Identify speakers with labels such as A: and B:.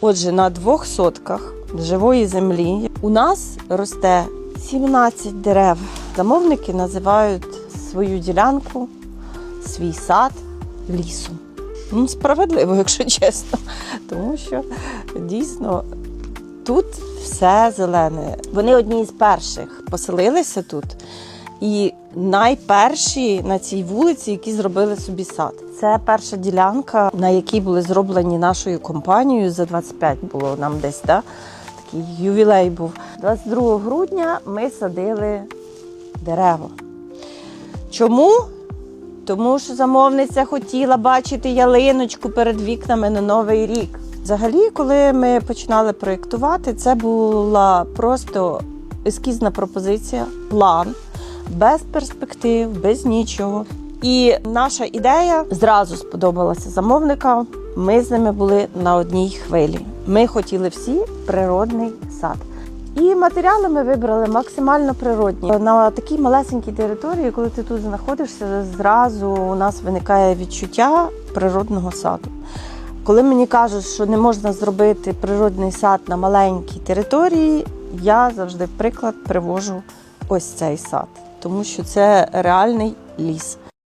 A: Отже, на двох сотках живої землі у нас росте 17 дерев. Замовники називають свою ділянку, свій сад лісом. Ну, справедливо, якщо чесно. Тому що дійсно тут все зелене. Вони одні з перших поселилися тут. І найперші на цій вулиці, які зробили собі сад. Це перша ділянка, на якій були зроблені нашою компанією. За 25 було нам десь, да? такий ювілей був. 22 грудня ми садили дерева. Чому? Тому що замовниця хотіла бачити ялиночку перед вікнами на новий рік. Взагалі, коли ми починали проєктувати, це була просто ескізна пропозиція, план, без перспектив, без нічого. І наша ідея зразу сподобалася замовникам. Ми з ними були на одній хвилі. Ми хотіли всі природний сад. І матеріали ми вибрали максимально природні. На такій малесенькій території, коли ти тут знаходишся, зразу у нас виникає відчуття природного саду. Коли мені кажуть, що не можна зробити природний сад на маленькій території, я завжди приклад привожу ось цей сад, тому що це реальний ліс.